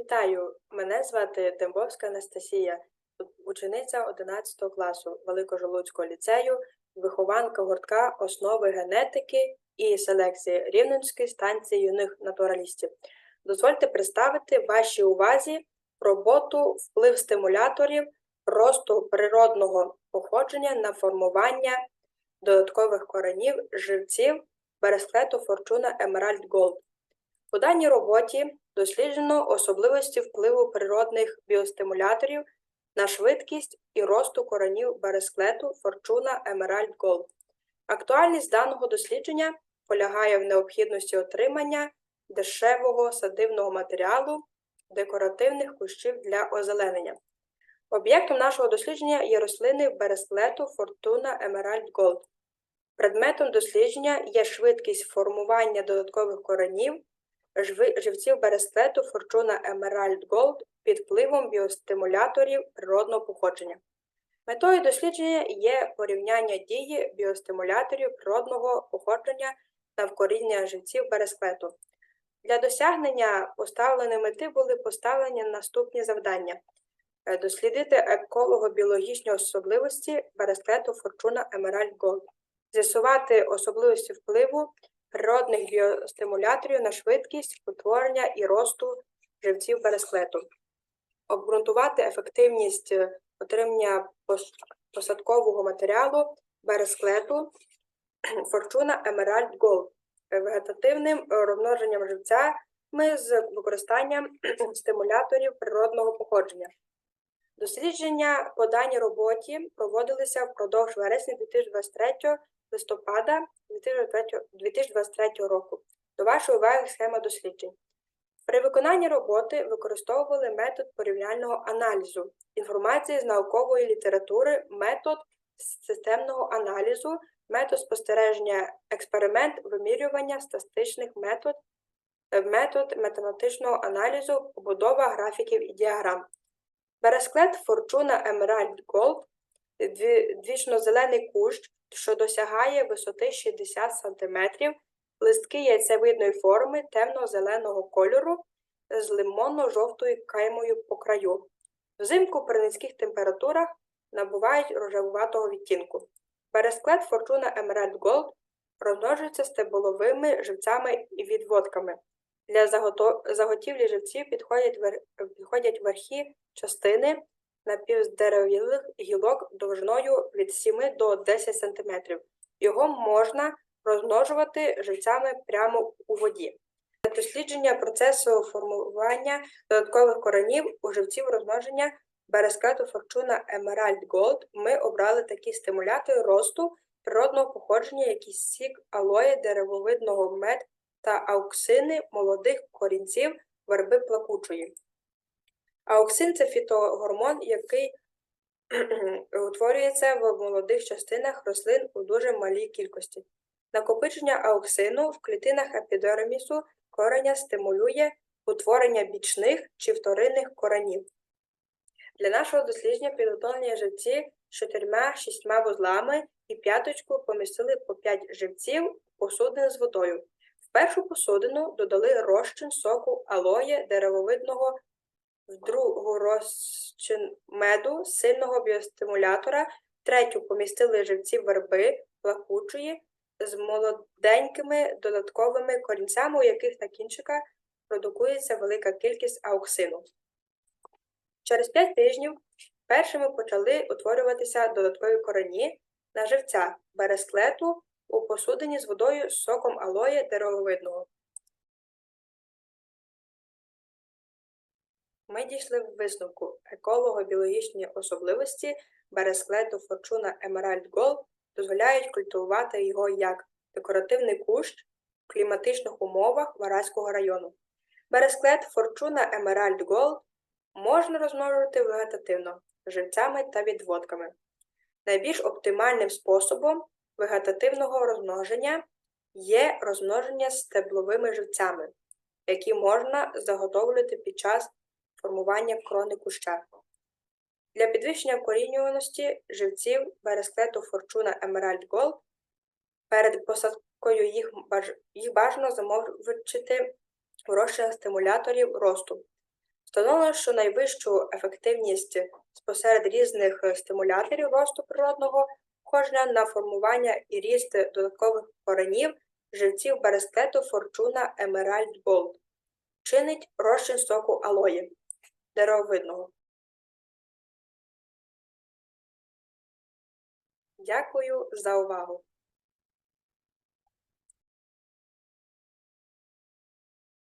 Вітаю! Мене звати Дембовська Анастасія, учениця 11 класу Великожолуцького ліцею, вихованка гуртка основи генетики і селекції Рівненської станції юних натуралістів. Дозвольте представити вашій увазі роботу вплив стимуляторів росту природного походження на формування додаткових коренів живців бересклету Fortuna Emerald Gold. У даній роботі досліджено особливості впливу природних біостимуляторів на швидкість і росту коренів бересклету Fortuna Emerald Gold. Актуальність даного дослідження полягає в необхідності отримання дешевого садивного матеріалу декоративних кущів для озеленення. Об'єктом нашого дослідження є рослини бересклету Fortuna Emerald Gold. Предметом дослідження є швидкість формування додаткових коренів живців бересклету Fortuna Emerald Gold під впливом біостимуляторів природного походження. Метою дослідження є порівняння дії біостимуляторів природного походження на вкоріння живців бересклету. Для досягнення поставленої мети були поставлені наступні завдання: Е, дослідити еколого-біологічні особливості бересклету Fortuna Emerald Gold, з'ясувати особливості впливу природних біостимуляторів на швидкість утворення і росту живців бересклету, обґрунтувати ефективність е, отримання посадкового матеріалу бересклету Fortuna Emerald Gold. Е, вегетативним розмноженням живцями з використанням стимуляторів природного походження. Дослідження по даній роботі проводилися впродовж вересня 2023 листопада 2023 2023 року. До вашої уваги схема досліджень. При виконанні роботи використовували метод порівняльного аналізу, інформації з наукової літератури, метод системного аналізу, метод спостереження, експеримент вимірювання статистичних метод, е, метод математичного аналізу, побудова графіків і діаграм. Бересклет Fortuna Emerald Gold двічно-зелений кущ, що досягає висоти 60 см, листки яйцевидної форми темно-зеленого кольору з лимонно-жовтою каймою по краю. Взимку при низьких температурах набувають рожевуватого відтінку. Бересклет Fortuna Emerald Gold розмножується стеболовими живцями і відводками. Для заготівлі живців підходять верхі частини напівздерев'ялих гілок довжиною від 7 до 10 см. Його можна розмножувати живцями прямо у воді. Для дослідження процесу формування додаткових коренів у живців розмноження бересклету Fortuna Emerald Gold ми обрали такі стимулятори росту природного походження, як і сік алоє деревовидного мед та ауксини молодих корінців верби плакучої. Ауксин це фітогормон, який утворюється в молодих частинах рослин у дуже малій кількості. Накопичення ауксину в клітинах епідермісу кореня стимулює утворення бічних чи вторинних коренів. Для нашого дослідження підготовлені живці з чотирма-шістьма вузлами і п'яточку помістили по 5 живців посудин з водою. В першу посудину додали розчин соку алоє деревовидного, розчин меду, сильного біостимулятора, третю помістили живці верби плакучої з молоденькими додатковими корінцями, у яких на кінчиках продукується велика кількість ауксину. Через 5 тижнів першими почали утворюватися додаткові корені на живця бересклету у посудині з водою з соком алоє деревовидного. Ми дійшли в висновку еколого-біологічні особливості бересклету Fortuna Emerald Gold дозволяють культивувати його як декоративний кущ в кліматичних умовах Вараського району. Бересклет Fortuna Emerald Gold можна розмножувати вегетативно живцями та відводками. Найбільш оптимальним способом вегетативного розмноження є розмноження стебловими живцями, які можна заготовлювати під час формування крони куща. Для підвищення вкорінюваності живців бересклету Fortuna Emerald Gold перед посадкою їх, баж... їх бажано замовчити вирощення стимуляторів росту. Встановлено, що найвищу ефективність спосеред різних стимуляторів росту природного походження на формування і ріст додаткових коренів живців берескету Форчуна Емеральд Голд. Чинить розчин соку алої деревовидного. Дякую за увагу!